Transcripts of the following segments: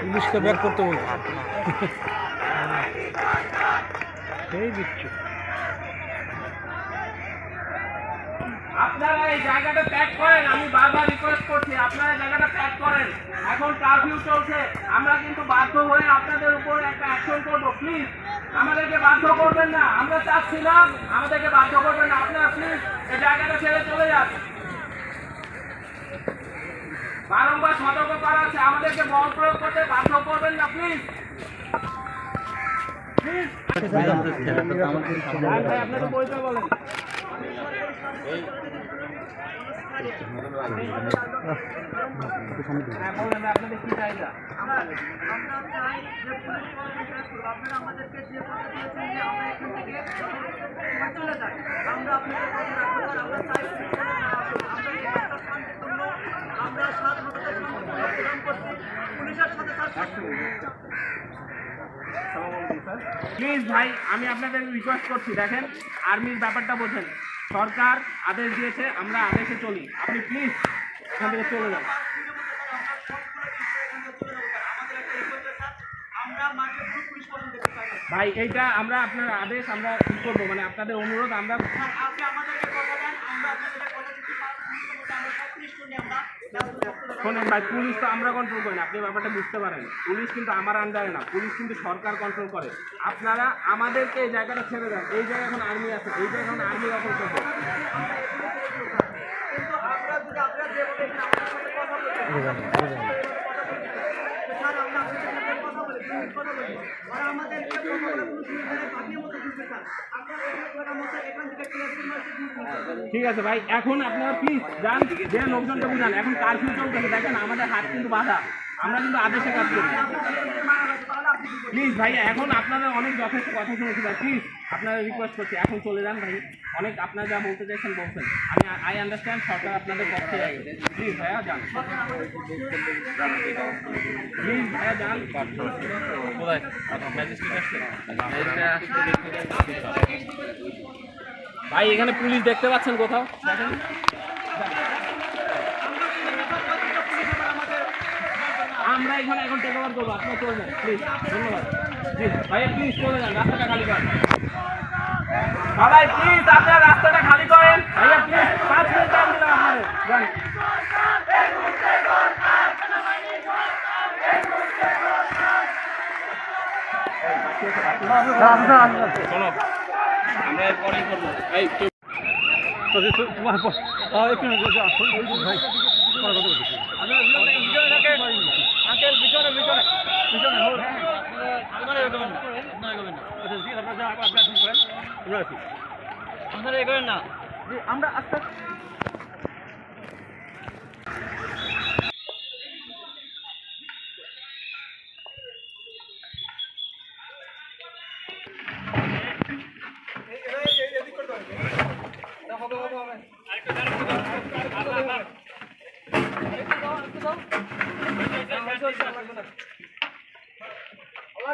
পুলিশকে ব্যাক করতে বলছে। সেই দিচ্ছ আপনারা এই জায়গাটা ত্যাগ করেন আমি বারবার রিকোয়েস্ট করছি আপনারা জায়গাটা ত্যাগ করেন। এখন কারফিউ চলছে আমরা কিন্তু বাধ্য হয়ে আপনাদের উপর একটা অ্যাকশন করব প্লিজ আমাদেরকে বাধ্য করবেন না আমরা চাচ্ছি না আমাদেরকে বাধ্য করবেন না। আপনারা প্লিজ এই জায়গাটা ছেড়ে চলে যান। বারংবার সতর্ক করা আছে আমাদেরকে বল প্রয়োগ করতে বাধ্য করবেন না প্লিজ প্লিজ আপনাকে পরিচয় বলেন হ্যাঁ বলেন আপনাদের কি চাহিদা আমরা আপনাদের আমরা চাই পুলিশ যেন না আসুক। আমরা এই একটা শান্তিপূর্ণ আমরা স্বাধীনতা সংগ্রাম করছি পুলিশের সাথে তার প্লিজ ভাই, আমি আপনাদের রিকোয়েস্ট করছি, দেখেন আর্মির ব্যাপারটা বোঝেন। সরকার আদেশ দিয়েছে, আমরা আদেশে চলি। আপনি প্লিজ এখান থেকে চলে যান। ভাই, এইটা আমরা আপনার আদেশ, আমরা কি করব? মানে আপনাদের অনুরোধ, আমরা শোনেন ভাই, পুলিশ তো আমরা কন্ট্রোল করি না। আপনি ব্যাপারটা বুঝতে পারেন। পুলিশ কিন্তু আমার আন্ডারে না। পুলিশ কিন্তু সরকার কন্ট্রোল করে। আপনারা আমাদেরকে এই জায়গাটা ছেড়ে দেন। এই জায়গায় এখন আর্মি আছে। এই জায়গায় এখন আর্মি দখল করবে। আমাদের ঠিক আছে ভাই, এখন আপনারা প্লিজ যান যে লোকজনকে বুঝান। এখন কারফিউ চলতেছে, দেখেন আমাদের হাত কিন্তু বাধা। আমরা কিন্তু আদেশে কাজ করি। প্লিজ ভাই, এখন আপনারা অনেক যথেষ্ট কথা শুনেছি ভাই প্লিজ আপনারা রিকোয়েস্ট করছি এখন চলে যান ভাই। অনেক আপনারা যা বলতে চাইছেন বলছেন। আমি আই আন্ডারস্ট্যান্ড সরকার আপনাদের পক্ষে প্লিজ ভাইয়া যান। প্লিজ ভাইয়া যান। ভাই এখানে পুলিশ দেখতে পাচ্ছেন কোথাও? আমরা এখানে এখন টেক ওভার করব আপনার চলবেন প্লিজ ধন্যবাদ। প্লিজ ভাইয়া প্লিজ চলে যান রাস্তাটা খালি করেন সবাই প্লিজ আপনার রাস্তাটা খালি করেন ভাইয়া প্লিজ পাঁচ মিনিট টাইম দিলাম আপনাদের যান শোনো আমরা এরপরেই করব এই আমরা আস্তে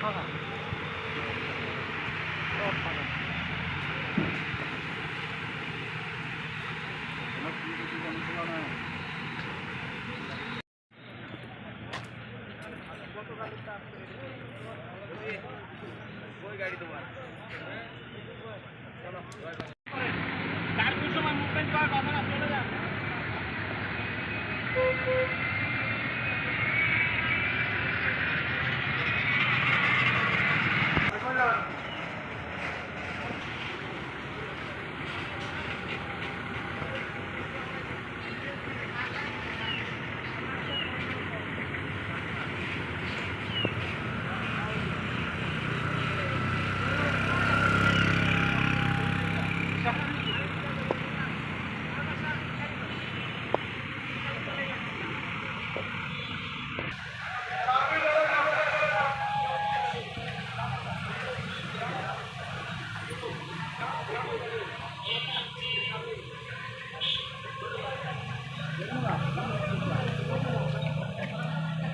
好好。সময় মুভমেন্ট করার কথা না চলে যান